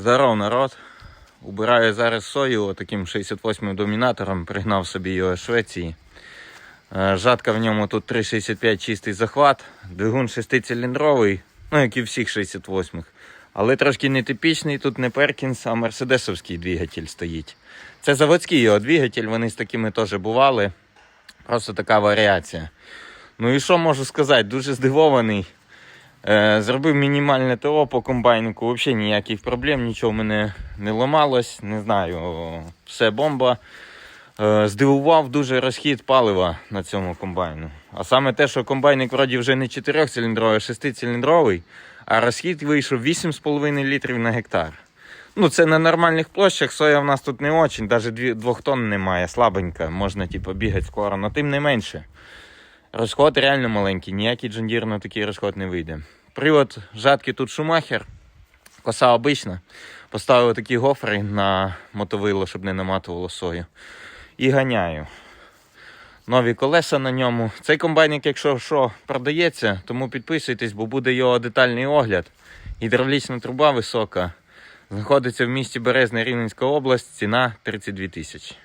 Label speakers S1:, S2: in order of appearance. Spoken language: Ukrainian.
S1: Здоров, народ. Убираю зараз сою таким 68-м домінатором, пригнав собі його з Швеції. Е, Жатка в ньому тут 3,65 чистий захват, двигун 6-циліндровий, ну як і всіх 68-х. Але трошки нетипічний, тут не Перкінс, а мерседесовський двигатель стоїть. Це заводський його двигатель, вони з такими теж бували. Просто така варіація. Ну і що можу сказати? Дуже здивований. Е, Зробив мінімальне ТО по комбайнику, взагалі ніяких проблем, нічого мене не ламалось, не знаю, все бомба. Е, Здивував дуже розхід палива на цьому комбайну. А саме те, що комбайник вроді вже не 4-циліндровий, а 6-циліндровий, а розхід вийшов 8,5 літрів на гектар. Ну, це на нормальних площах, соя в нас тут не очень, навіть 2 тонн немає, слабенька, можна типу, бігати скоро, але тим не менше. Розход реально маленький, ніякий джондір на такий розход не вийде. Привод жатки тут шумахер, коса обична. Поставив такі гофри на мотовило, щоб не наматувало сою. І ганяю. Нові колеса на ньому. Цей комбайник, якщо що, продається, тому підписуйтесь, бо буде його детальний огляд. Гідравлічна труба висока. Знаходиться в місті Березне Рівненська область, ціна 32 тисячі.